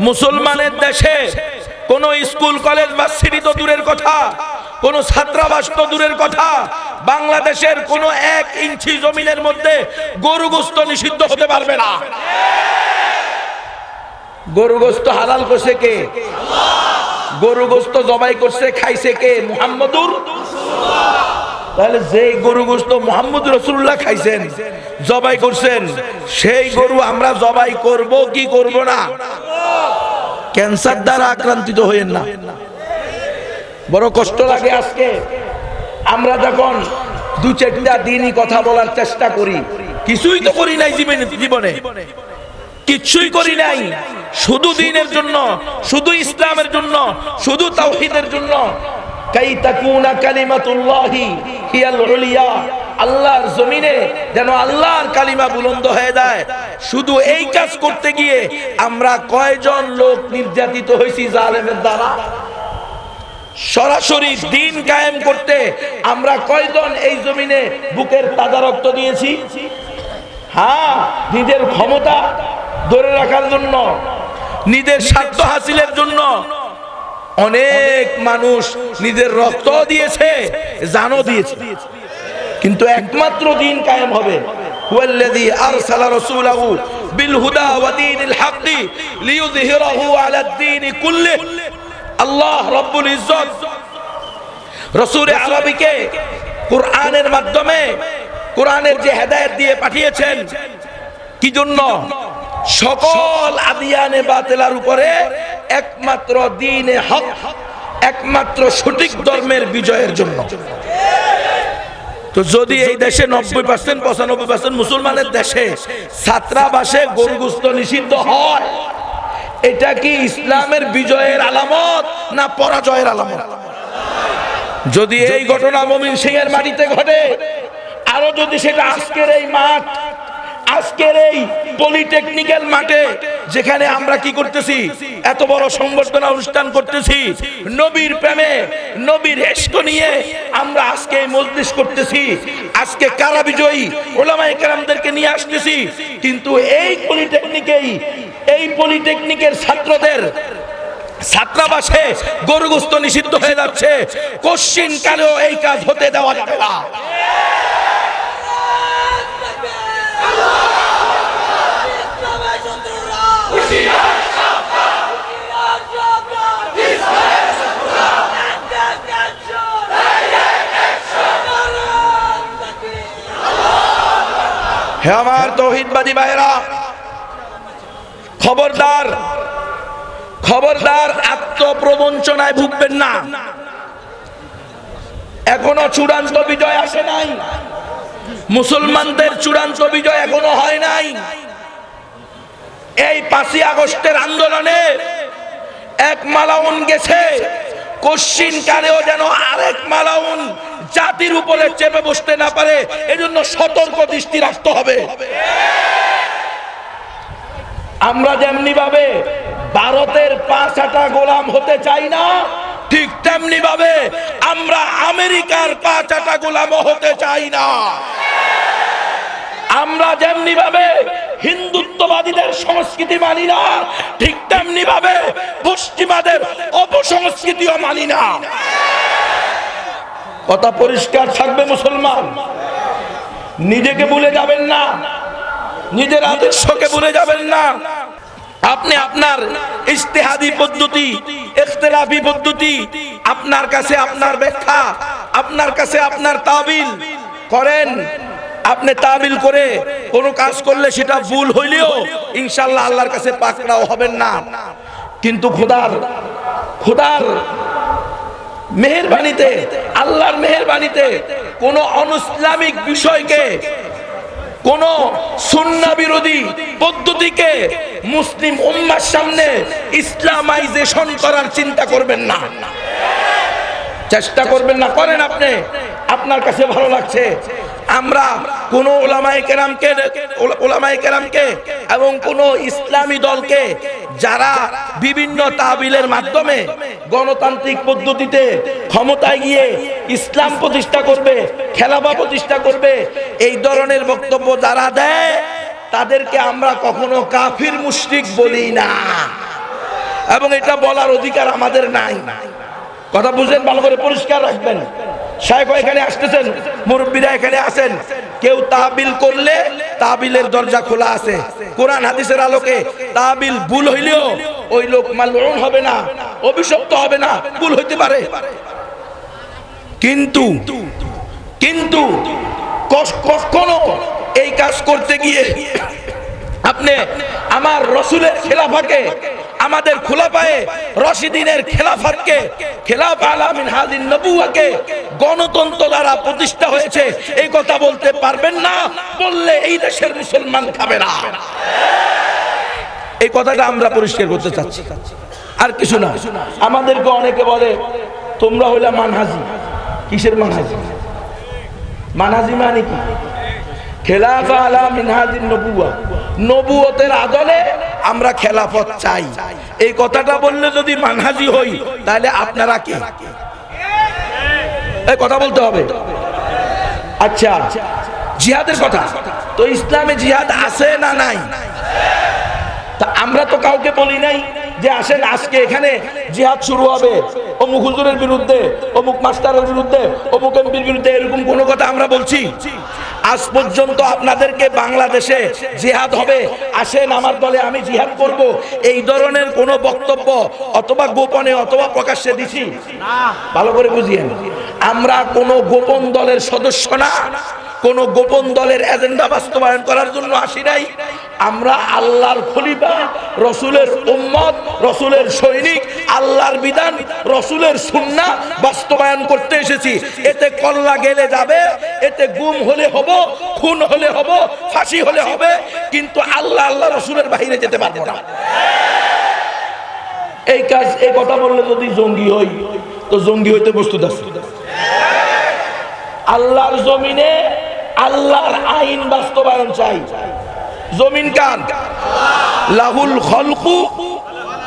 মুসলমানের দেশে কোন স্কুল, কলেজ বা সিটি তো দূরের কথা, কোন ছাত্রাবাস তো দূরের কথা। বাংলাদেশের কোন এক ইঞ্চি জমিনের মধ্যে গরু গোস্ত নিষিদ্ধ হতে পারবে না। গরু গোস্ত হালাল করছে কে? গরু গোস্ত জবাই করছে, খাইছে কে? মুহাম্মদুর তাহলে যে গরু গোস্ত মোহাম্মদ রসুল্লাহ খাইছেন, জবাই করছেন, সেই গরু আমরা জবাই করব কি করব না? ক্যান্সার দ্বারা আক্রান্তিত হইেন না। বড় কষ্ট লাগে আজকে। আমরা যখন দু চারটা দিনই কথা বলার চেষ্টা করি, কিছুই তো করি নাই জীবনে কিচ্ছুই করি নাই। শুধু দিনের জন্য, শুধু ইসলামের জন্য, শুধু তাওহীদের জন্য। কাই তাকুনা কালিমাতুল্লাহি। আল্লাহর জমিনে যেন আল্লাহর কালিমা বুলন্দ হয়ে যায়। শুধু এই কাজ করতে গিয়ে আমরা কয়জন লোক নির্যাতিত হয়েছি জালেমের দ্বারা? সরাসরি দিন কায়েম করতে আমরা কয়জন এই জমিনে বুকের তাজা রক্ত দিয়েছি? হ্যাঁ নিজের ক্ষমতা ধরে রাখার জন্য, নিজের স্বার্থ হাসিলের জন্য অনেক মানুষ নিজের রক্ত দিয়েছে, জানও দিয়েছে। কিন্তু একমাত্র দিন কায়েম হবে। আল্লাহ কোরআনের মাধ্যমে, কোরআনের যে হেদায়েত দিয়ে পাঠিয়েছেন, কি জন্য? সকল আদিয়ানে বাতেলার উপরে একমাত্র দিনে হক একমাত্র সঠিক ধর্মের বিজয়ের জন্য। তো যদি এই দেশে নব্বই পার্সেন্ট পঁচানব্বই পার্সেন্ট মুসলমানের দেশে ছাত্রাবাসে গরুগুস্ত নিষিদ্ধ হয় এটা কি ইসলামের বিজয়ের আলামত না পরাজয়ের আলামত? যদি এই ঘটনা মমিন সিং এর মাটিতে ঘটে আরও যদি সেটা আজকের এই মাঠ আজকের এই পলিটেকনিক্যাল মাঠে যেখানে আমরা কি করতেছি? এত বড় সংবর্ধনা অনুষ্ঠান করতেছি। নবীর প্রেমে, নবীর এস্ক নিয়ে আমরা আজকে এই মজলিস করতেছি। আজকে কারা বিজয়ী? ওলামায়ে কেরামদেরকে নিয়ে আসতেছি। কিন্তু এই পলিটেকনিকেই, এই পলিটেকনিকের ছাত্রদের ছাত্রাবাসে গরুগুস্ত নিষিদ্ধ হয়ে যাচ্ছে। কশ্চিন কালেও এই কাজ হতে দেওয়া যাবে না। হে আমার তৌহিদবাদী ভাইরা খবরদার খবরদার আত্মপ্রবঞ্চনায় ভুগবেন না। এখনও চূড়ান্ত বিজয় আসে নাই। মুসলমানদের চূড়ান্ত বিজয় এখনও হয় নাই। এই পাঁচই আগস্টের আন্দোলনে এক মালাউন গেছে। কশ্চিন কালেও যেন আরেক মালাউন জাতির উপরে চেপে বসতে না পারে, এজন্য সতর্ক দৃষ্টি রাখতে হবে। আমরা যেমনি ভাবে ভারতের পাঁচ আটা গোলাম হতে চাই না, ঠিক তেমনি ভাবে আমরা আমেরিকার পাঁচ আটা গোলাম হতে চাই না। আমরা যেমনি ভাবে হিন্দুত্ববাদীদের সংস্কৃতি মানি না, ঠিক তেমনি ভাবে পশ্চিমাদের অপসংস্কৃতিও মানি না। কথা পরিষ্কার থাকবে মুসলমান। নিজেকে ভুলে যাবেন না, নিজের আদর্শকে ভুলে যাবেন না। আপনি আপনার ইস্তেহাদি পদ্ধতি, ইখতিলাফি পদ্ধতি, আপনার কাছে আপনার ব্যাখ্যা, আপনার কাছে আপনার তাবিল করেন। আপনি তাবিল করে কোনো কাজ করলে সেটা ভুল হইলেও ইনশাল্লাহ আল্লাহর কাছে পাকড়াও হবেন না। কিন্তু খোদার খোদার মেহেরবানিতে, আল্লাহর মেহেরবানিতে কোন অনুইসলামিক বিষয়কে, কোন সুন্না বিরোধী পদ্ধতিকে মুসলিম উম্মার সামনে ইসলামাইজেশন করার চিন্তা করবেন না। চেষ্টা করবেন না, করেন আপনি। আপনার কাছে ভালো লাগছে। আমরা কোন ওলামাই কেরামকে ওলামাই কেরামকে এবং কোন ইসলামী দলকে যারা বিভিন্ন তাবিলের মাধ্যমে গণতান্ত্রিক পদ্ধতিতে ক্ষমতায় গিয়ে ইসলাম প্রতিষ্ঠা করবে, খেলাফা প্রতিষ্ঠা করবে, এই ধরনের বক্তব্য যারা দেয়, তাদেরকে আমরা কখনো কাফির, মুশরিক বলি না। এবং এটা বলার অধিকার আমাদের নাই। কথা বুঝলেন ভালো করে পরিষ্কার রাখবেন। শাহেখ এখানে আসতেছেন, মুরব্বীরা এখানে আছেন কেউ তাবিল করলে তাবিলের দরজা খোলা আছে। কোরআন, হাদিসের আলোকে তাবিল ভুল হইলেও ওই লোক মালউন হবে না, অভিশপ্ত হবে না, ভুল হইতে পারে। কিন্তু কিন্তু কখনো এই কাজ করতে গিয়ে আপনি আমার রসুলের খেলাফাকে আমাদের খোলাফায়ে রশিদিনের খেলাফাতকে, খেলাফ আলামিন হাদিন নবুয়াকে গণতন্ত্র দ্বারা প্রতিষ্ঠা হয়েছে। এই কথা বলতে পারবেন না, বললে এই দেশের মুসলমান খাবে না। এই কথাটা আমরা পরিষ্কার করতে চাচ্ছি। আর কিছু না, আমাদেরকে অনেকে বলে, তোমরা হইলা মানহাজি, কিসের মানহাজি? মানহাজি মানে কি? খেলাফা আলা মিনহাজিন নবুয়া, নবুয়তের আদলে আমরা খেলাফত চাই। এই কথাটা বললে যদি মানহাজি হই, তাহলে আপনারা কে? এই কথা বলতে হবে। আচ্ছা জিহাদের কথা। তো ইসলামে জিহাদ আছে না নাই? তা আমরা তো কাউকে বলি নাই যে আসেন আজকে এখানে জিহাদ শুরু হবে। অমুক হুজুরের বিরুদ্ধে, অমুক মাস্টারের বিরুদ্ধে, অমুক এমপির বিরুদ্ধে এরকম কোনো কথা আমরা বলছি? আজ পর্যন্ত আপনাদেরকে বাংলাদেশে জিহাদ হবে। আসেন আমার দলে আমি জিহাদ করব। এই ধরনের কোনো বক্তব্য অথবা গোপনে অথবা প্রকাশ্যে দিছি। ভালো করে বুঝিয়েন। আমরা কোনো গোপন দলের সদস্য না। কোন গোপন দলের এজেন্ডা বাস্তবায়ন করার জন্য আসি নাই। আমরা আল্লাহর খলিফা, রসুলের উম্মত, রসুলের সৈনিক, আল্লাহর বিধান, রসুলের সুন্না বাস্তবায়ন করতে এসেছি। এতে কল্লা গেলে যাবে, এতে গুম হলে হব, খুন হলে হব, ফাঁসি হলে হবে, কিন্তু আল্লাহ আল্লাহ রসুলের বাহিরে যেতে পারব না। এই কাজ, এই কথা বললে যদি জঙ্গি হই, তো জঙ্গি হইতে প্রস্তুত আছে। আল্লাহর জমিনে আল্লাহর আইন বাস্তবায়ন চাই। জমিন কার? লাহুল খলকু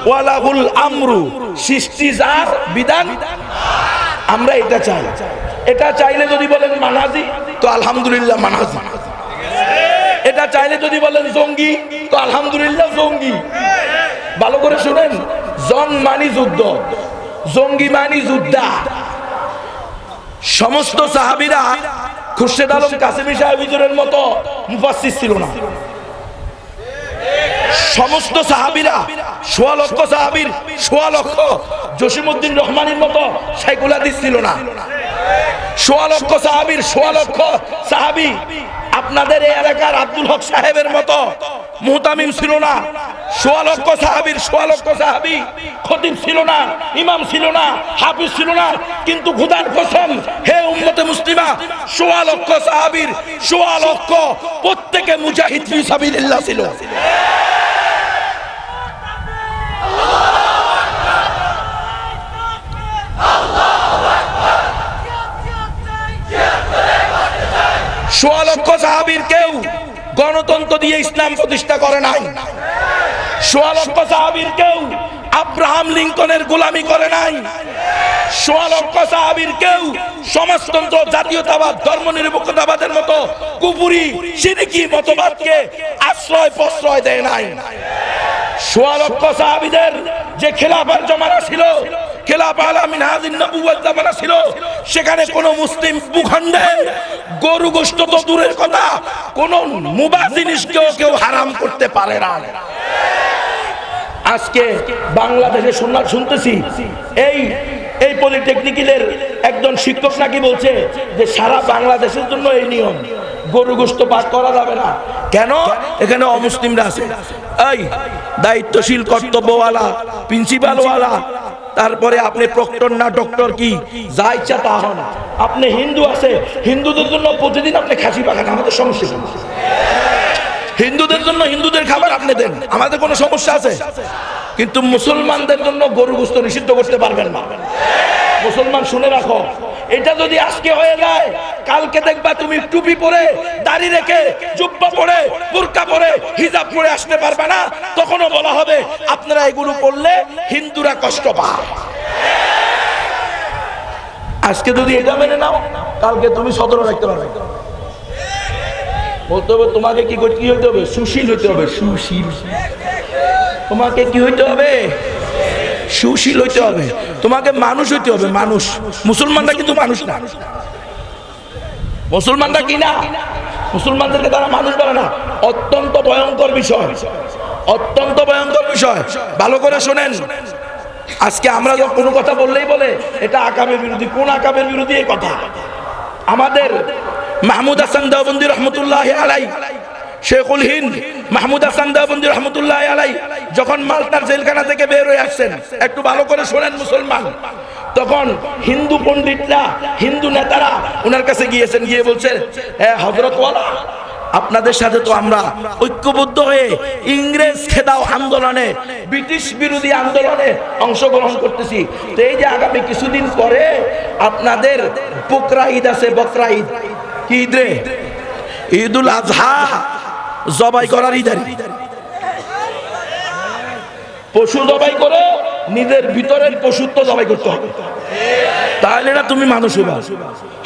ওয়ালাহুল আমরু। সৃষ্টি যার, বিধান আমরা এটা চাই। এটা চাইলে যদি বলেন মানাজি, তো আলহামদুলিল্লাহ মানাজি। এটা চাইলে যদি বলেন জঙ্গি, তো আলহামদুলিল্লাহ জঙ্গি। ভালো করে শুনেন জং মানি যুদ্ধ, জঙ্গি মানি যুদ্ধা। সমস্ত সাহাবিরা খুরশেদ আলম কাসেমি সাহেব মতো মুফাসসির ছিল না। সমস্ত সাহাবিরা, সোয়া লক্ষ সাহাবির, সোয়া লক্ষ। জসিমুদ্দিন রহমানের মতো সাইকুল ছিল না। সোয়া লক্ষ সাহাবির, সোয়া লক্ষ সাহাবি আপনাদের এই এলাকার আব্দুল হক সাহেবের মতো মুহতামিম ছিল না। সোয়া লক্ষ সাহাবির, সোয়া লক্ষ সাহাবি খতিব ছিল না, ইমাম ছিল না, হাফিজ ছিল না। কিন্তু খুদার কসম, হে উম্মতে মুসলিমা, সোয়া লক্ষ সাহাবির, সোয়া লক্ষ প্রত্যেকে মুজাহিদ ছিল। সোয়া লক্ষ সাহাবির কেউ গণতন্ত্র দিয়ে ইসলাম প্রতিষ্ঠা করে নাই। সোয়া লক্ষ সাহাবির কেউ আব্রাহাম লিঙ্কনের গোলামি করে নাই। সোয়া লক্ষ সাহাবির কেউ জাতীয়তাবাদ মতো কুপুরি সিরিকি মতবাদকে আশ্রয় প্রশ্রয় দেয় নাই। সোয়া লক্ষ সাহাবিদের যে খেলাফার জমানা ছিল খেলাফা সেখানে কোন মুসলিম ভূখণ্ডে গরু গোশত তো দূরের কথা, কোন মুবা জিনিসকেও কেউ হারাম করতে পারে না। আজকে বাংলাদেশে শুনলাম শুনতেছি, এই এই পলিটেকনিক্যালের একজন শিক্ষক নাকি বলছে যে সারা বাংলাদেশের জন্য এই নিয়ম, গরু গোস্ত পাঠ করা যাবে না। কেন? এখানে অমুসলিমরা আছে। এই, দায়িত্বশীল কর্তব্যওয়ালা প্রিন্সিপালওয়ালা তারপরে আপনি প্রক্টর না ডক্টর কি? যা ইচ্ছা তা হন আপনি হিন্দু আছে, হিন্দুদের জন্য প্রতিদিন আপনি খাসি পাখান আমাদের সমস্যা? হিন্দুদের জন্য হিন্দুদের খাবার আপনি দেন, আমাদের কোনো সমস্যা আছে? কিন্তু মুসলমানদের জন্য গরু গুস্ত নিষিদ্ধ করতে পারবেন না। মুসলমান শুনে রাখো এটা যদি আজকে হয়ে যায় কালকে দেখবা তুমি টুপি পরে দাড়ি রেখে জুব্বা পরে বুরকা পরে হিজাব পরে আসতে পারবে না। তখনও বলা হবে আপনারা এগুলো করলে হিন্দুরা কষ্ট পায়। আজকে যদি এটা মেনে নাও কালকে তুমি সতর্ক রাখতে পারবে। বলতে হবে তোমাকে কি করতে কি হইতে হবে? সুশীল হইতে হবে। সুশীল। তোমাকে কি হইতে হবে? সুশীল হইতে হবে। তোমাকে মানুষ হইতে হবে, মানুষ। মুসলমানরা কিন্তু মানুষ না। মুসলমানরা কি না? মুসলমানদেরকে তারা মানুষ বলে না। অত্যন্ত ভয়ঙ্কর বিষয়। অত্যন্ত ভয়ঙ্কর বিষয়। ভালো করে শোনেন। আজকে আমরা যখন কোনো কথা বললেই বলে, এটা আকামের বিরোধী। কোন আকামের বিরোধী এই কথা? আমাদের মাহমুদ হাসান দেওবন্দি রহমতুল্লাহ আলাই শেখুল হিন্দ মাহমুদ হাসান দেওবন্দি রহমতুল্লাহ আলাই, যখন মালটার জেলখানা থেকে বের হয়ে আসছেন, একটু ভালো করে শোনেন মুসলমান। তখন হিন্দু পণ্ডিতরা, হিন্দু নেতারা ওনার কাছে গিয়েছেন, গিয়ে বলছেন হ্যাঁ হজরতওয়ালা আপনাদের সাথে তো আমরা ঐক্যবদ্ধ হয়ে ইংরেজ খেদাও আন্দোলনে, ব্রিটিশ বিরোধী আন্দোলনে অংশগ্রহণ করতেছি। তো এই যে আগামী কিছুদিন পরে আপনাদের বকরা ঈদ আছে, বকরা ঈদ। কি ঈদ রে? ঈদুল আজহা। জবাই করার কি। পশু জবাই করে নিজের ভিতরের পশুত্ব জবাই করতে হবে। তাহলে না তুমি মানুষ হইবা।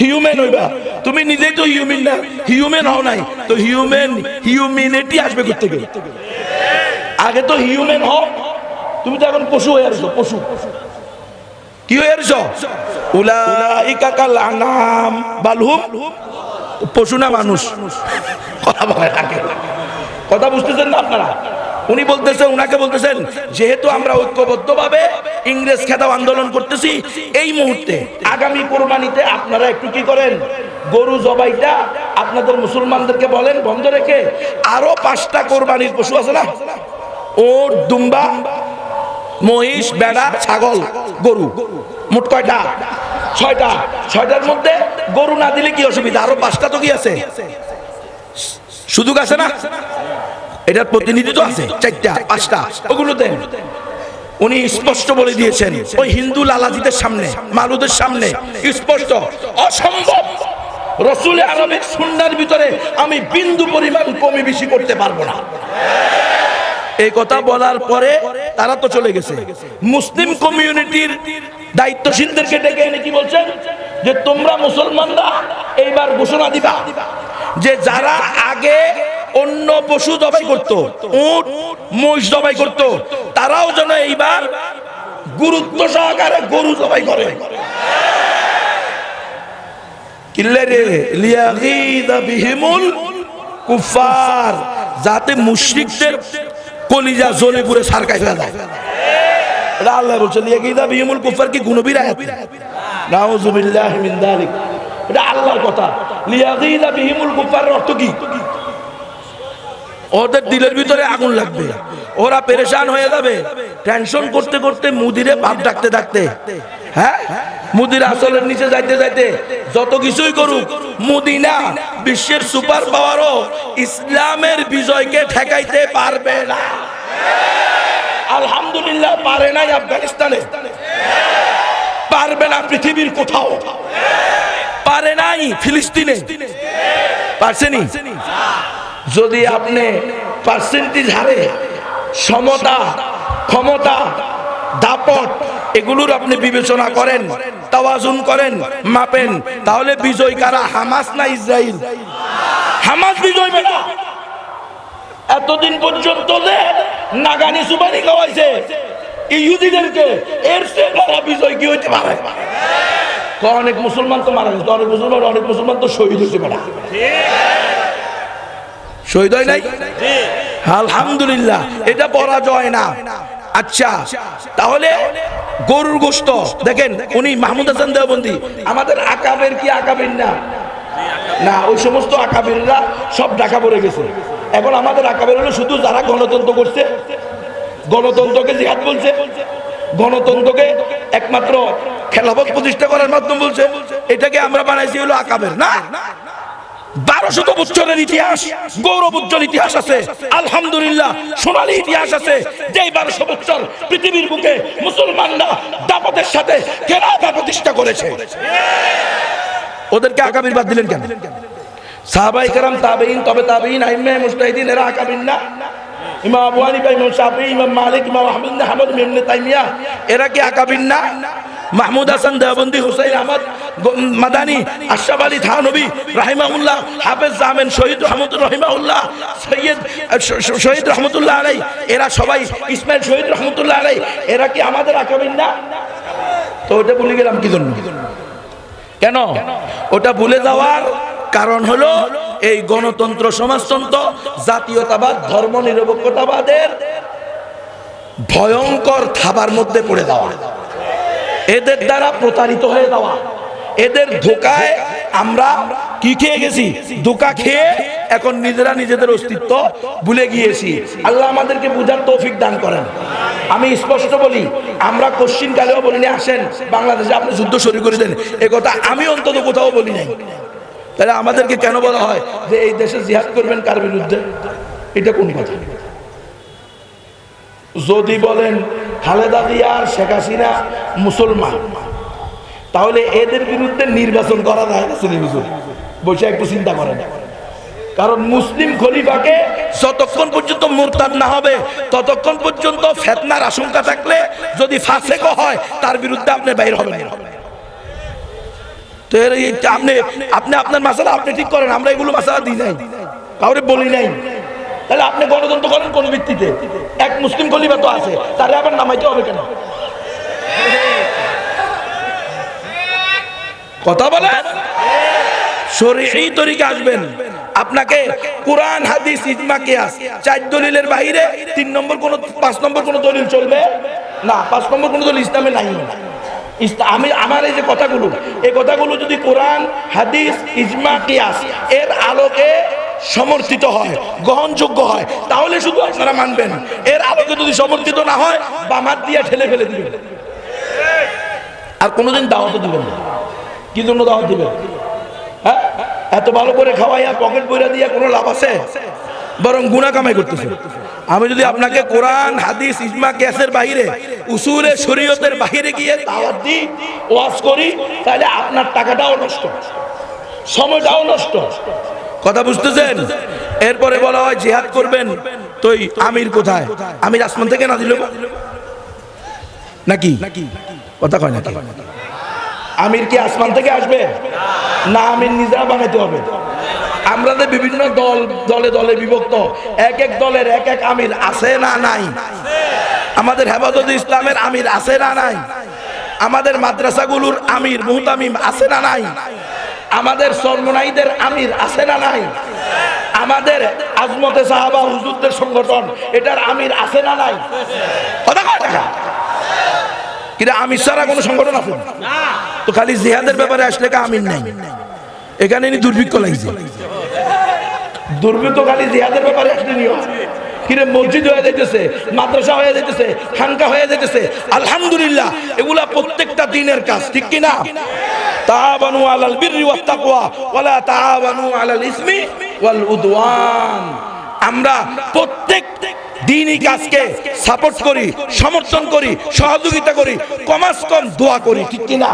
হিউম্যান হইবা। তুমি নিজেই তো হিউম্যান না। হিউম্যান হও নাই। তো হিউম্যান হিউম্যানিটি আসবে করতে গেলে আগে তো হিউম্যান হও। তুমি তো এখন পশু হয়ে আসছো, পশু। কি হয়ে আসছো? উলাইকা কাল আনাম বালহুম পশু না মানুষ? কথা বলে কথা বুঝতেছেন না আপনারা? উনি বলতেছেন উনাকে বলতেছেন, যেহেতু আমরা ঐক্যবদ্ধভাবে ইংরেজ খেতাব আন্দোলন করতেছি, এই মুহূর্তে আগামী কোরবানিতে আপনারা একটু কি করেন? গরু জবাইটা আপনাদের মুসলমানদেরকে বলেন, বন্ধ রেখে আরও পাঁচটা কোরবানির পশু আছে না? ওট, দুম্বা, মহিষ, বেড়া, ছাগল, গরু, মোট কয়টা? ছয়টা, ছয়টার মধ্যে গরু না দিলে কি অসুবিধা? আরও পাঁচটা তো কি আছে? সুযোগ আছে না? এটার প্রতিনিধিত্ব আছে, চারটা, পাঁচটা, ওগুলো দেন। উনি স্পষ্ট বলে দিয়েছেন, ওই হিন্দু লালাজিদের সামনে, মালুদের সামনে, স্পষ্ট, অসম্ভব। রসুল আরবের সুন্নার ভিতরে আমি বিন্দু পরিমাণ কমি বেশি করতে পারব না। এই কথা বলার পরে তারা তো চলে গেছে। মুসলিম কমিউনিটির দায়িত্বশীলদেরকে ডেকে এনে কি বলছেন? যে তোমরা মুসলমানরা এইবার ঘোষণা দিবা যে যারা আগে অন্য পশু জবাই করত, উট, মহিষ জবাই করত, তারাও যেন এইবার গুরুত্ব সহকারে গরু জবাই করে। কুফার যাতে মুশরিকদের কলিজা জ্বলে পুরে সারকাই ফেলা যায়। ওদের দিলের ভিতরে আগুন লাগবে। ওরা হয়ে যাবে। টেনশন করতে করতে মুদিরে ভাব ডাকতে ডাকতে। হ্যাঁ? মুদির আসলের নিচে যাইতে যাইতে যত কিছুই করুক, মুদিনা বিশ্বের সুপার পাওয়ারও ইসলামের বিজয়কে ঠেকাইতে পারবে না। আলহামদুলিল্লাহ পারে নাই আফগানিস্তানে। পারবে না পৃথিবীর কোথাও। পারে নাই ফিলিস্তিনে। পারছেনি যদি আপনি পার্সেন্টেজ হারে সমতা, ক্ষমতা, দাপট এগুলোর আপনি বিবেচনা করেন, তাওয়াজুন করেন, মাপেন, তাহলে বিজয় কারা? হামাস না ইসরায়েল হামাস বিজয় বেটা? এতদিন পর্যন্ত নাগানি সুপারি খাওয়াইছে, ইহুদিদেরকে এর সে বড় বিজয় কি হইতে পারে? অনেক মুসলমান তো মারা গেছে, অনেক মুসলমান অনেক মুসলমান তো শহীদ হয়েছে বেটা। শহীদ হয় নাই? আলহামদুলিল্লাহ, এটা পরাজয় না। আচ্ছা তাহলে গরুর গোস্ত, দেখেন, উনি মাহমুদ হাসান দেওবন্দি। আমাদের আকাবের কি আকাবের না? না, ওই সমস্ত আকাবেররা সব ঢাকা পড়ে গেছে। এখন আমাদের আকাবের হলো শুধু যারা গণতন্ত্র করছে। গণতন্ত্রকে জিহাদ বলছে। গণতন্ত্রকে একমাত্র খেলাফত প্রতিষ্ঠা করার মাধ্যম বলছে। এটাকে আমরা বানাইছি হলো আকাবের। না? ইতিহাস ইতিহাস আছে সোনালী ইতিহাস আছে। যেই বারোশো পৃথিবীর বুকে মুসলমানরা সাথে প্রতিষ্ঠা করেছে। ওদেরকে আকাবির বাদ দিলেন কেন? সাহাবাই কারাম তাবেইন তবে তাবেইন আইম্মে মুস্তাহিদিন এরা আকাবির না ইমাম আবু হানিফা, ইমাম শাফি, ইমাম মালিক, ইমাম আহমদ ইমাম ইবনে তাইমিয়া, এরা কি আকাবির না মাহমুদ হাসান, দেওবন্দি, হুসাইন আহমদ মাদানি, আশরাফ আলী থানবী রাহিমাউল্লাহ হাফেজ জামেন শহীদ রহমতুল রহিমাউল্লাহ সৈয়দ শহীদ রহমতুল্লাহ আলাই এরা সবাই ইসমাইল শহীদ রহমতুল্লাহ আলাই এরা কি আমাদের আকাবিন না তো ওটা ভুলে গেলাম, কি জন্য? কেন? ওটা ভুলে যাওয়ার কারণ হলো এই গণতন্ত্র সমাজতন্ত্র, জাতীয়তাবাদ, ধর্ম নিরপেক্ষতাবাদের ভয়ঙ্কর থাবার মধ্যে পড়ে যাওয়া। এদের দ্বারা প্রতারিত হয়ে যাওয়া। এদের ধোকায় আমরা কি খেয়ে গেছি? ধোকা খেয়ে এখন নিজেরা নিজেদের অস্তিত্ব ভুলে গিয়েছি। আল্লাহ আমাদেরকে বুঝার তৌফিক দান করেন। আমি স্পষ্ট বলি, আমরা কোশ্চিন কালেও বলিনি, আসেন, বাংলাদেশে আপনি যুদ্ধ শুরু করে দেন। এ কথা আমি অন্তত কোথাও বলি নাই। তাহলে আমাদেরকে কেন বলা হয় যে এই দেশে জিহাদ করবেন কার বিরুদ্ধে? এটা কোন কথা? যদি বলেন খালেদা আর শেখ হাসিনা মুসলমান, তাহলে এদের বিরুদ্ধে নির্বাচন করা যায় না সুনি বসে একটু চিন্তা করেন। কারণ মুসলিম খলিফাকে যতক্ষণ পর্যন্ত মুরতাদ না হবে, ততক্ষণ পর্যন্ত ফেতনার আশঙ্কা থাকলে যদি ফাসেকও হয়, তার বিরুদ্ধে আপনি বাইর হবেন। তো এর আপনি আপনি আপনার মাসালা আপনি ঠিক করেন, আমরা এগুলো মাসালা দিই নাই। কাউরে বলি নাই। তাহলে আপনি গণতন্ত্র করেন কোন ভিত্তিতে? এক মুসলিম খলিফা তো আছে, তারে আবার নামাইতে হবে কেন? কথা আসবেন। আপনাকে হাদিস চার দলিলের বাইরে তিন নম্বর কোন, পাঁচ নম্বর দলিল চলবে? না, পাঁচ নম্বর কোন দলিল ইসলামে নাই। আমি আমার এই যে কথাগুলো, এই কথাগুলো যদি কোরআন, হাদিস, ইজমা, কিয়াস এর আলোকে সমর্থিত হয়, গ্রহণযোগ্য হয়, তাহলে শুধু আপনারা মানবেন। এর আলোকে যদি সমর্থিত না হয় বামাত দিয়ে ঠেলে ফেলে দিবেন। আর কোনোদিন দাওয়াতও দিবেন না। কি জন্য দাওয়াত দিবেন? হ্যাঁ? এত ভালো করে খাওয়াইয়া পকেট বইরা দিয়া কোনো লাভ আছে? বরং গুণা কামাই করতেছে আমি যদি আপনাকে কোরআন, হাদিস, ইজমা, ক্যাসের বাইরে উসুরে শরীয়তের বাইরে গিয়ে দাওয়াত দিই, ওয়াজ করি, তাহলে আপনার টাকাটাও নষ্ট, সময়টাও নষ্ট। কথা বুঝতেছেন? এরপরে বলা হয়, জিহাদ করবেন। তো আমির কোথায়? আমির আসমান থেকে না দিল নাকি? কথা কয় নাকি? আমির কি আসমান থেকে আসবে? না, আমির নিজেরা বানাইতে হবে। আমরা যে বিভিন্ন দল, দলে দলে বিভক্ত, এক এক দলের এক এক আমির আছে না নাই? আমাদের হেফাজত ইসলামের আমির আছে না নাই? আমাদের মাদ্রাসাগুলোর আমির মুহতামিম আছে না নাই? আমাদের সর্বনাইদের আমির আছে না নাই? আমাদের আজমতে সাহাবা হুজুরদের সংগঠন, এটার আমির আছে না নাই? কথা কিন্তু আমির ছাড়া কোনো সংগঠন আছে? তো খালি জিহাদের ব্যাপারে আসলে কা আমির নাই? এখানে দুর্ভিক্ষ লাগছে। দুর্ভিক্ষ খালি জিহাদের ব্যাপারে আসলে নিয়ম। কিরে মসজিদ হয়ে যাইতেছে, মাদ্রাসা হয়ে যাইতেছে, খানকা হয়ে যেতেছে আলহামদুলিল্লাহ, এগুলা প্রত্যেকটা দিনের কাজ, ঠিক কি না তাআবানু আলাল বিররি ওয়াত তাকওয়া, ওয়ালা তাআবানু আলাল ইসমি ওয়াল উদওয়ান। আমরা দিনই কাজকে সাপোর্ট করি, সমর্থন করি, সহযোগিতা করি, কমাস কম দোয়া করি, ঠিক কিনা?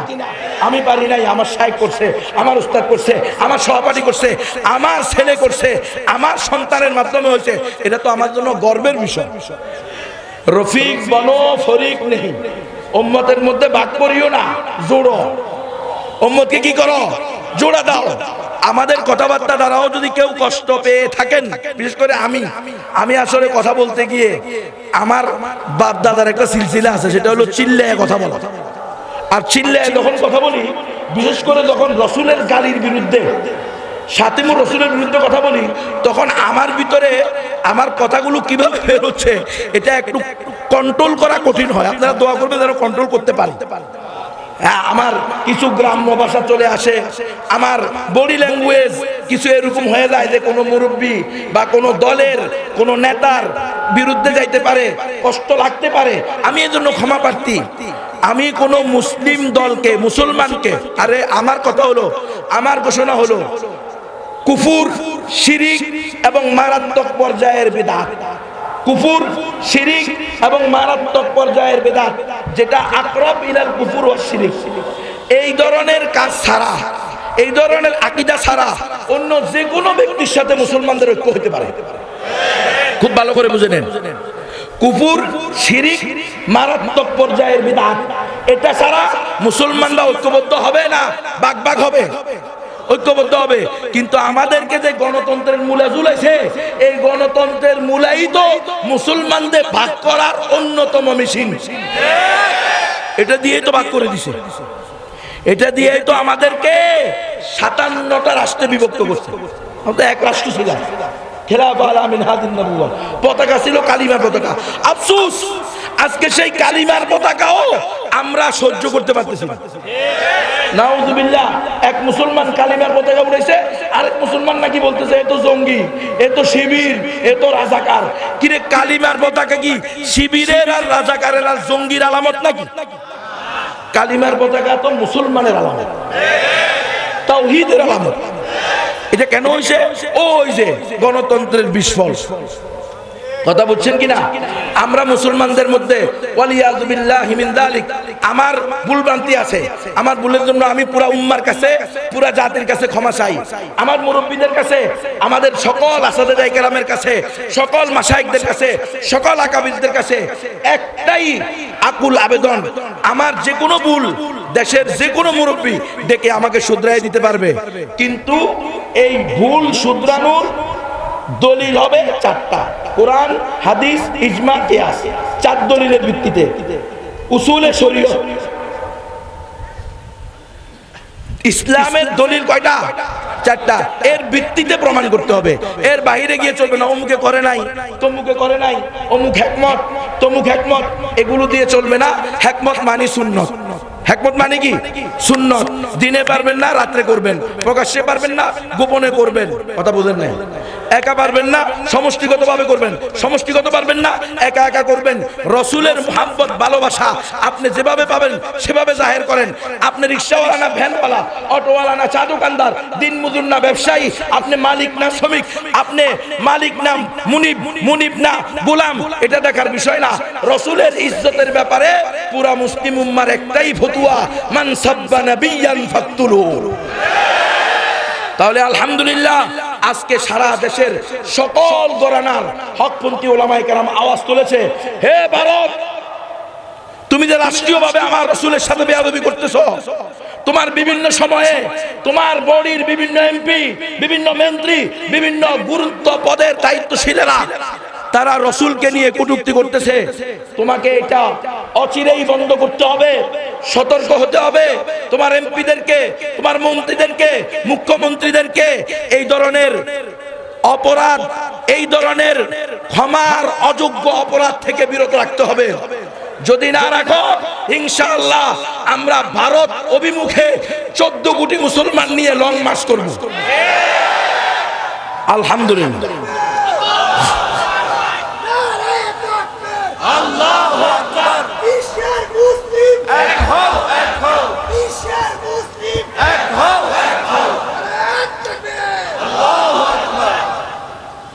আমি পারি নাই, আমার সাহেব করছে, আমার উস্তাদ করছে, আমার সহপাঠী করছে, আমার ছেলে করছে, আমার সন্তানের মাধ্যমে হয়েছে। এটা তো আমার জন্য গর্বের বিষয়। রফিক বনো ফরিক নেই। ওম্মতের মধ্যে বাদ করিও না, জোড়ো। ওম্মতকে কি করো? জোড়া দাও। আমাদের কথাবার্তা দ্বারাও যদি কেউ কষ্ট পেয়ে থাকেন, বিশেষ করে আমি আমি আসলে কথা বলতে গিয়ে আমার বাপ দাদার একটা সিলসিলা আছে, সেটা হলো চিল্লায় কথা বলা। আর চিল্লায় যখন কথা বলি, বিশেষ করে যখন রসুলের গালির বিরুদ্ধে, সাতিমুর রসুলের বিরুদ্ধে কথা বলি, তখন আমার ভিতরে আমার কথাগুলো কীভাবে বের হচ্ছে এটা একটু কন্ট্রোল করা কঠিন হয়। আপনারা দোয়া করবেন যেন কন্ট্রোল করতে পারেন আমার কিছু গ্রাম্য ভাষা চলে আসে। আমার বডি ল্যাঙ্গুয়েজ কিছু এরকম হয়ে যায় যে কোনো মুরব্বী বা কোনো দলের, কোনো নেতার বিরুদ্ধে যাইতে পারে, কষ্ট লাগতে পারে। আমি এজন্য ক্ষমা প্রার্থী। আমি কোনো মুসলিম দলকে, মুসলমানকে, আরে আমার কথা হলো, আমার ঘোষণা হলো, কুফুর, শিরিক এবং মারাত্মক পর্যায়ের বিধান কুফুর, শিরিক এবং মারাত্মক পর্যায়ের বেদাত, যেটা আকরব ইলাল কুফুর ও শিরিক। এই ধরনের কাজ ছাড়া, এই ধরনের আকিদা ছাড়া অন্য যে কোনো ব্যক্তির সাথে মুসলমানদের ঐক্য হতে পারে। খুব ভালো করে বুঝে নেন। কুফুর, শিরিক, মারাত্মক পর্যায়ের বিধান এটা ছাড়া মুসলমানরা ঐক্যবদ্ধ হবে না বাগ বাগ হবে। ঐক্যবদ্ধ হবে। কিন্তু আমাদেরকে যে গণতন্ত্রের মূলে ঝুলেছে এই গণতন্ত্রের মূলাই তো মুসলমানদের ভাগ করার অন্যতম মেশিন। এটা দিয়ে তো ভাগ করে দিছে। এটা দিয়ে তো আমাদেরকে সাতান্নটা রাষ্ট্রে বিভক্ত করছে। এক রাষ্ট্র ছিলাম। খেলাফ পতাকা ছিল কালিমা পতাকা। আফসুস! আজকে সেই কালিমার পতাকাও আমরা সহ্য করতে পারতেছি না। এক মুসলমান কালিমার পতাকা উড়াইছে, আরেক মুসলমান নাকি বলতেছে, এ তো জঙ্গি, এ তো শিবির, এ তো রাজাকার। কিরে, কালিমার পতাকা কি শিবিরের আর রাজাকারের আর জঙ্গির আলামত নাকি? কালিমার পতাকা তো মুসলমানের আলামত। তাওহীদের আলামত। এটা কেন হয়েছে ওই যে গণতন্ত্রের বিস্ফল কথা বলছেন কিনা? আমরা মুসলমানদের মধ্যে আমার ভুল ভ্রান্তি আছে। আমার ভুলের জন্য আমি পুরা উম্মার কাছে, পুরা জাতির কাছে ক্ষমা চাই। আমার মুরব্বীদের কাছে, আমাদের সকল আসাদাই কেরামের কাছে, সকল মাশায়েখদের কাছে, সকল আকাবিরদের কাছে একটাই আকুল আবেদন, আমার যে কোনো ভুল দেশের যে কোনো মুরব্বী ডেকে আমাকে শুধরাই দিতে পারবে। কিন্তু এই ভুল শুধরানোর দলিল হবে চারটা। কোরআন, হাদিস, ইজমা, কিয়াস। চার দলিলের ভিত্তিতে। উসুলে শরীয়ত। ইসলামের দলিল কয়টা? চারটা। এর ভিত্তিতে প্রমাণ করতে হবে। এর বাইরে গিয়ে চলবে না, অমুকে করে নাই, তমুকে করে নাই, অমুক হ্যাকমত তমুক হ্যাকমত এগুলো দিয়ে চলবে না হ্যাকমত মানি সুন্নত। হ্যাকমত মানে কি? সুন্নত। দিনে পারবেন না, রাত্রে করবেন। প্রকাশ্যে পারবেন না, গোপনে করবেন। কথা বুঝেন নাই? একা পারবেন না, সমষ্টিগতভাবে করবেন। সমষ্টিগত পারবেন না, একা একা করবেন। রসুলের মোহাম্মত ভালোবাসা আপনি যেভাবে পাবেন, সেভাবে জাহের করেন। আপনি রিক্সাওয়ালা না ভ্যানওয়ালা অটোওয়ালা না চা দোকানদার দিন মজুর না ব্যবসায়ী, আপনি মালিক না শ্রমিক, আপনি মালিক না মুনিব মুনিব না গোলাম। এটা দেখার বিষয় না। রসুলের ইজ্জতের ব্যাপারে পুরা মুসলিম উম্মার একটাই ফতুয়া মান সাব্বা নাবিয়ান ফাকতুলু। তাহলে আলহামদুলিল্লাহ, আজকে সারা দেশের সকল গরানার হকপন্থী ওলামাই কেরাম আওয়াজ তুলেছে, হে ভারত, তুমি যে রাষ্ট্রীয়ভাবে আমার রসুলের সাথে বেয়াদবি করতেছো, তোমার বিভিন্ন সময়ে তোমার বডির বিভিন্ন এমপি, বিভিন্ন মন্ত্রী, বিভিন্ন গুরুত্ব পদের দায়িত্বশীলেরা তারা রসুলকে নিয়ে কটুক্তি করতেছে। তোমাকে এটা অচিরেই বন্ধ করতে হবে, সতর্ক হতে হবে। তোমার এমপিদেরকে, তোমার মন্ত্রীদেরকে, মুখ্যমন্ত্রীদেরকে এই ধরনের অপরাধ, এই ধরনের ক্ষমার অযোগ্য অপরাধ থেকে বিরত রাখতে হবে। যদি না রাখো, ইনশাআল্লাহ আমরা ভারত অভিমুখে চোদ্দ কোটি মুসলমান নিয়ে লং মার্চ করব। আলহামদুলিল্লাহ বিশ্বের মুসলিম এক হও এক হও বিশ্বের মুসলিম এক হও এক হও এক তাকবীর আল্লাহু আকবার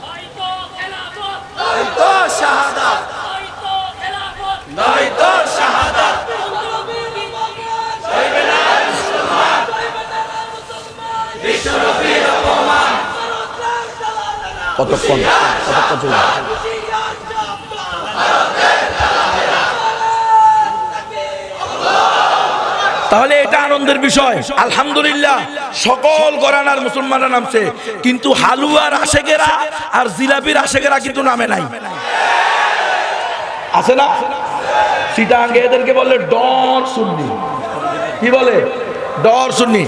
নয়তো খেলাফত নয়তো শাহাদাত নয়তো খেলাফত নয়তো শাহাদাত চলবে না মুসলমান চলবে না মুসলমান বিশ্বনবীর অপমান কতক্ষণ কতক্ষণ চলবে তাহলে এটা আনন্দের বিষয়। আলহামদুলিল্লাহ, সকল গরানার মুসলমানরা নামছে। কিন্তু হালুয়ার আশেকেরা আর জিলাপির আশেকেরা কিন্তু নামে নাই। আছে না? সিটাঙ্গে এদেরকে বলে ডর সুন্নি। কি বলে? ডর সুন্নি।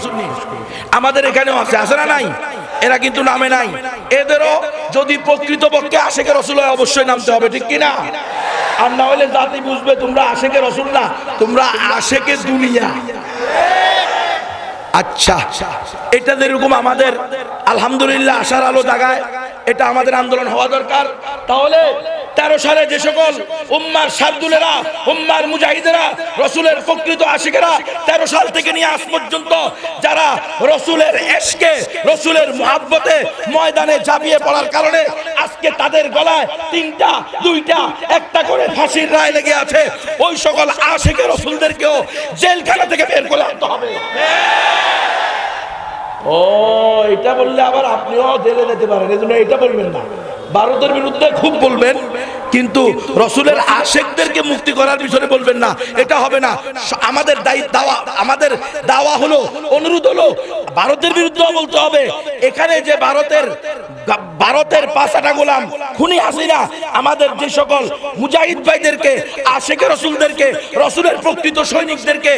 আমাদের এখানেও আছে। আছে না নাই? এরা কিন্তু নামে নাই। এদেরও যদি প্রকৃত পক্ষে আশেকে রসুল হয়, অবশ্যই নামতে হবে, ঠিক কিনা? আর না হলে জাতি বুঝবে তোমরা আশেকে রসুল না, তোমরা আশেকে দুনিয়া। আচ্ছা। এটা যেরকম আমাদের, আলহামদুলিল্লাহ আশার আলো জাগায়, এটা আমাদের আন্দোলন হওয়া দরকার। তাহলে তেরো সালে যে সকল উম্মার সারদুলেরা, উম্মার মুজাহিদেরা, রসুলের প্রকৃত আশিকেরা, তেরো সাল থেকে নিয়ে আজ পর্যন্ত যারা রসুলের এশকে, রসুলের মহাব্বতে ময়দানে ঝাঁপিয়ে পড়ার কারণে আজকে তাদের গলায় তিনটা, দুইটা, একটা করে ফাঁসির রায় লেগে আছে। ওই সকল আশিকে রসুলদেরকেও জেলখানা থেকে বের করে আনতে হবে। ও, এটা বললে আবার আপনিও জেলে যেতে পারেন, এই জন্য এটা বলবেন না। ভারতের বিরুদ্ধে খুব বলবেন, কিন্তু রসুলের আশেকদেরকে মুক্তি করার বিষয়ে বলবেন না, এটা হবে না। আমাদের দায়ী দাওয়া আমাদের দাওয়া হলো, অনুরোধ হলো ভারতের বিরুদ্ধে বলতে হবে। এখানে যে ভারতের ভারতের পাঁচাটা গোলাম, খুনি হাসিনা, আমাদের যে সকল মুজাহিদ ভাইদেরকে আশেকে রসুলদেরকে, রসুলের প্রকৃত সৈনিকদেরকে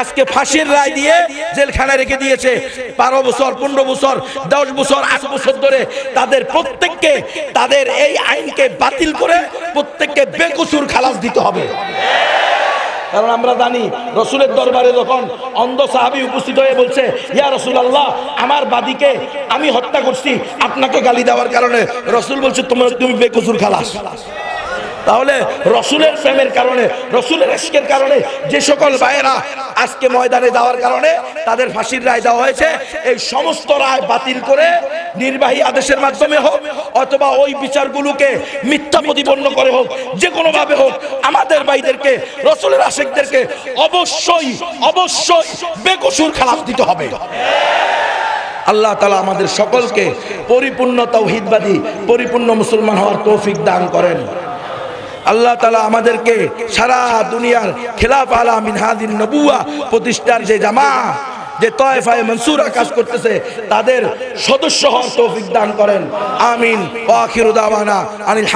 আজকে ফাঁসির রায় দিয়ে জেলখানায় রেখে দিয়েছে। বারো বছর, পনেরো বছর, দশ বছর, আট বছর ধরে তাদের প্রত্যেককে, তাদের এই আইনকে বাতিল করে প্রত্যেককে বেকসুর খালাস দিতে হবে। কারণ আমরা জানি রসুলের দরবারে যখন অন্ধ সাহাবি উপস্থিত হয়ে বলছে, ইয়া রসুল আল্লাহ আমার বাদিকে আমি হত্যা করছি, আপনাকে গালি দেওয়ার কারণে। রসুল বলছে, তোমার তুমি বেকসুর খালাস। তাহলে রসুলের প্রেমের কারণে, রসুলের এসকের কারণে যে সকল ভাইয়েরা আজকে ময়দানে যাওয়ার কারণে তাদের ফাঁসির রায় দেওয়া হয়েছে, এই সমস্ত রায় বাতিল করে নির্বাহী আদেশের মাধ্যমে হোক অথবা ওই বিচারগুলোকে মিথ্যা প্রতিপন্ন করে হোক, যে কোনোভাবে হোক, আমাদের ভাইদেরকে, রসুলের আশেকদেরকে অবশ্যই অবশ্যই বেকসুর খালাস দিতে হবে। আল্লাহ তালা আমাদের সকলকে পরিপূর্ণ তৌহিদবাদী, পরিপূর্ণ মুসলমান হওয়ার তৌফিক দান করেন। আল্লাহ তালা আমাদেরকে সারা দুনিয়ার খেলাফ আলা মিনহাদিন নবুয়া প্রতিষ্ঠার যে জামা, যে তয়ফায় মনসুরা কাজ করতেছে, তাদের সদস্য হওয়ার তৌফিক দান করেন। আমিন। ওয়াখিরুদাওয়ানা আনিল